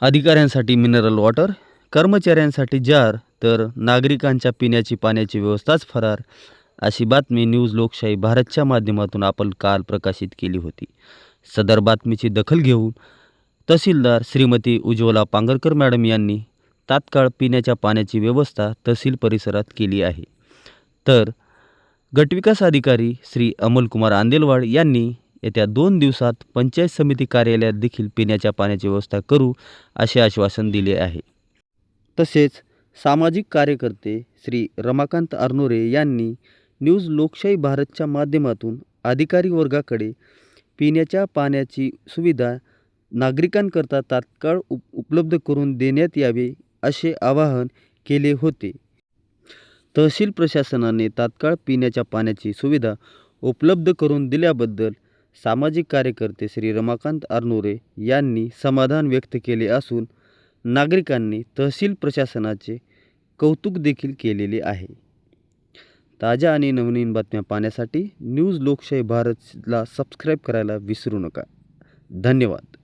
अधिकाऱ्यांसाठी mineral water कर्मचाऱ्यांसाठी जार तर नागरिकांच्या पिण्याची पाण्याची व्यवस्थाच फरार अशी बातमी न्यूज लोकशाही भारतच्या माध्यमातून आपण काल प्रकाशित केली होती. सदर बातमीची दखल घेऊन तहसीलदार श्रीमती उज्ज्वला पांगरकर मॅडम यांनी तात्काळ पिण्याच्या पाण्याची व्यवस्था तहसील परिसरात केली आहे. तर गटविकास अधिकारी श्री अमोलकुमार आंदेलवाड यांनी येत्या दोन दिवसात पंचायत समिती कार्यालयात देखील पिण्याच्या पाण्याची व्यवस्था करू असे आश्वासन दिले आहे. तसेच सामाजिक कार्यकर्ते श्री रमाकांत अर्नोरे यांनी न्यूज लोकशाही भारतच्या माध्यमातून अधिकारी वर्गाकडे पिण्याच्या पाण्याची सुविधा नागरिकांकरता तात्काळ उप उपलब्ध करून देण्यात यावे असे आवाहन केले होते. तहसील प्रशासनाने तात्काळ पिण्याच्या पाण्याची सुविधा उपलब्ध करून दिल्याबद्दल सामाजिक कार्यकर्ते श्री रमाकांत आरनोरे यांनी समाधान व्यक्त केले असून नागरिकांनी तहसील प्रशासनाचे कौतुक देखील केलेले आहे. ताज्या आणि नवनवीन बातम्या पाहण्यासाठी न्यूज लोकशाही भारतला सबस्क्राईब करायला विसरू नका. धन्यवाद.